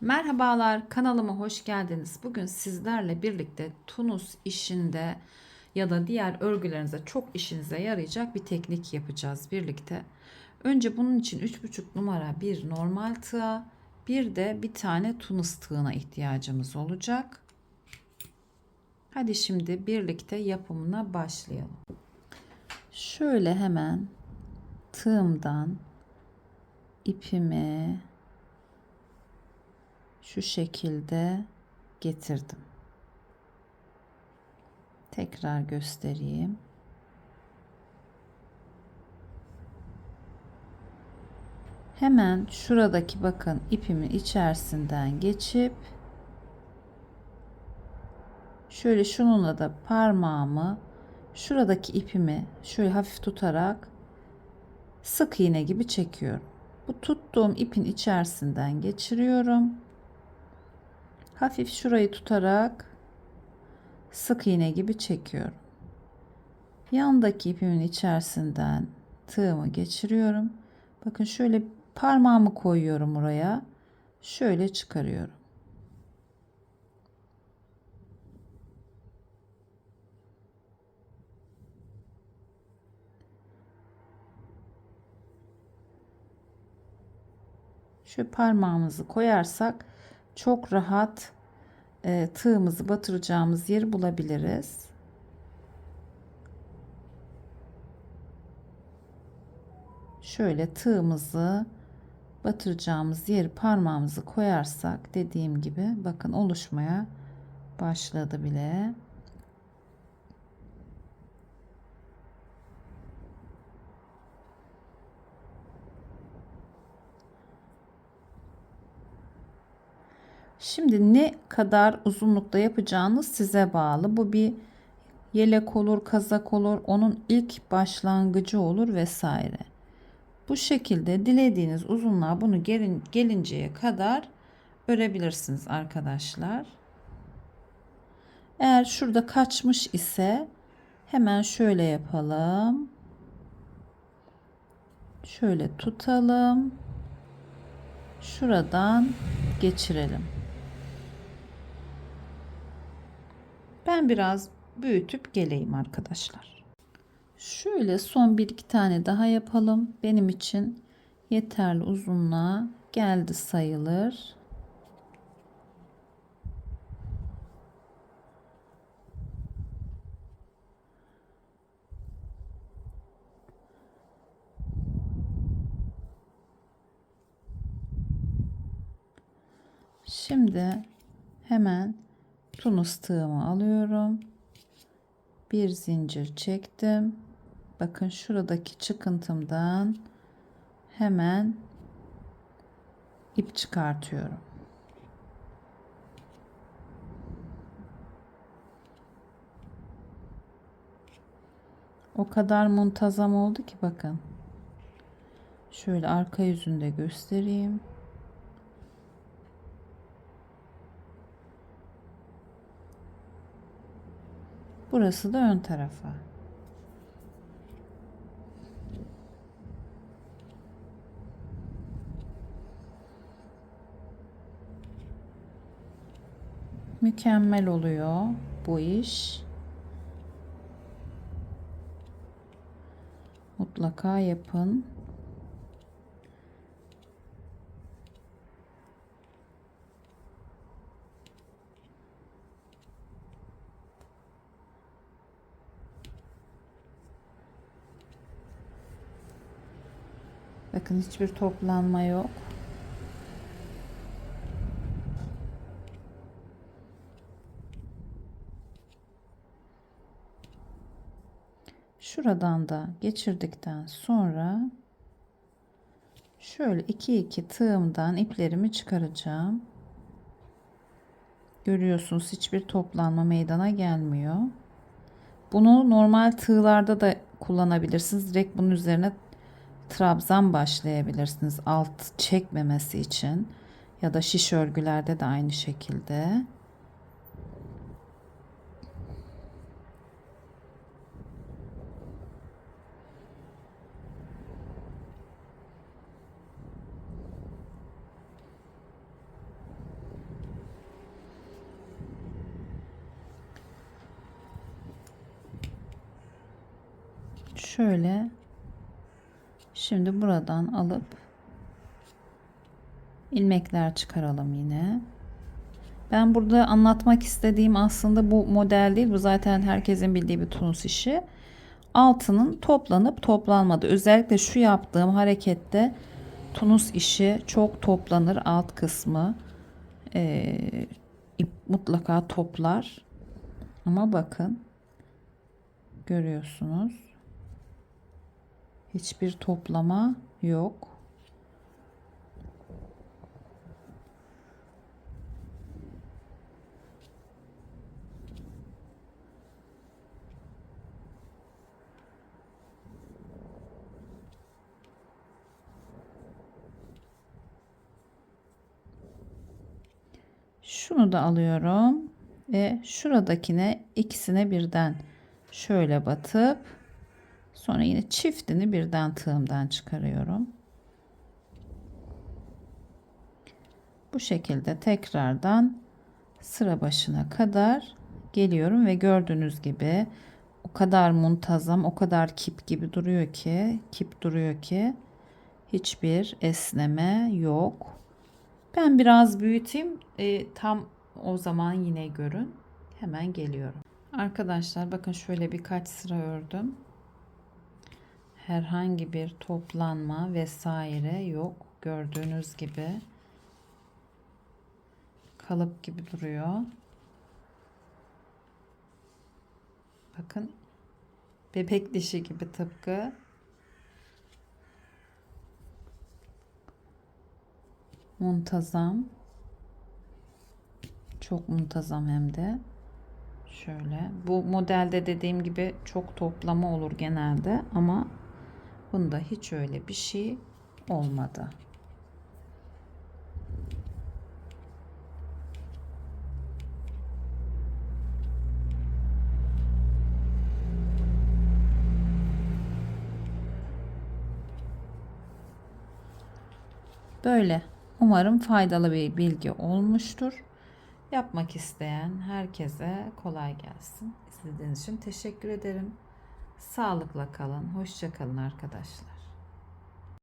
Merhabalar kanalıma hoş geldiniz. Bugün sizlerle birlikte Tunus işinde ya da diğer örgülerinize çok işinize yarayacak bir teknik yapacağız birlikte. Önce bunun için 3,5 numara bir normal tığ, bir de bir tane Tunus tığına ihtiyacımız olacak. Hadi şimdi birlikte yapımına başlayalım. Şöyle hemen tığımdan ipimi şu şekilde getirdim. Tekrar göstereyim. Hemen şuradaki bakın ipimin içerisinden geçip şöyle şununla da parmağımı şuradaki ipimi şöyle hafif tutarak sık iğne gibi çekiyorum. Bu tuttuğum ipin içerisinden geçiriyorum. Hafif şurayı tutarak sık iğne gibi çekiyorum. Yandaki ipimin içerisinden tığımı geçiriyorum. Bakın şöyle parmağımı koyuyorum oraya. Şöyle çıkarıyorum. Şu parmağımızı koyarsak çok rahat e, tığımızı batıracağımız yeri bulabiliriz. Şöyle tığımızı batıracağımız yeri parmağımızı koyarsak dediğim gibi bakın oluşmaya başladı bile. Şimdi ne kadar uzunlukta yapacağınız size bağlı. Bu bir yelek olur, kazak olur, onun ilk başlangıcı olur vesaire. Bu şekilde dilediğiniz uzunluğa bunu gelin, gelinceye kadar örebilirsiniz arkadaşlar. Eğer şurada kaçmış ise hemen şöyle yapalım. Şöyle tutalım. Şuradan geçirelim. Ben biraz büyütüp geleyim arkadaşlar. Şöyle son bir iki tane daha yapalım. Benim için yeterli uzunluğa geldi sayılır. Şimdi hemen tunus tığımı alıyorum. Bir zincir çektim. Bakın şuradaki çıkıntımdan hemen ip çıkartıyorum. O kadar muntazam oldu ki bakın. Şöyle arka yüzünde göstereyim. Burası da ön tarafa. Mükemmel oluyor bu iş. Mutlaka yapın. Bakın hiçbir toplanma yok. Şuradan da geçirdikten sonra şöyle iki iki tığımdan iplerimi çıkaracağım. Görüyorsunuz hiçbir toplanma meydana gelmiyor. Bunu normal tığlarda da kullanabilirsiniz. Direkt bunun üzerine trabzan başlayabilirsiniz alt çekmemesi için ya da şiş örgülerde de aynı şekilde. Şöyle şimdi buradan alıp ilmekler çıkaralım yine. Ben burada anlatmak istediğim aslında bu model değil. Bu zaten herkesin bildiği bir tunus işi. Altının toplanıp toplanmadı. Özellikle şu yaptığım harekette tunus işi çok toplanır alt kısmı. Ee, ip mutlaka toplar. Ama bakın görüyorsunuz. Hiçbir toplama yok. Şunu da alıyorum ve şuradakine ikisine birden şöyle batıp sonra yine çiftini birden tığımdan çıkarıyorum. Bu şekilde tekrardan sıra başına kadar geliyorum ve gördüğünüz gibi o kadar muntazam, o kadar kip gibi duruyor ki, kip duruyor ki hiçbir esneme yok. Ben biraz büyüteyim. E, tam o zaman yine görün. Hemen geliyorum. Arkadaşlar bakın şöyle birkaç sıra ördüm. Herhangi bir toplanma vesaire yok. Gördüğünüz gibi kalıp gibi duruyor. Bakın bebek dişi gibi tıpkı. Muntazam. Çok muntazam hem de. Şöyle. Bu modelde dediğim gibi çok toplama olur genelde ama bunda hiç öyle bir şey olmadı. Böyle. Umarım faydalı bir bilgi olmuştur. Yapmak isteyen herkese kolay gelsin. İzlediğiniz için teşekkür ederim. Sağlıkla kalın. Hoşça kalın arkadaşlar.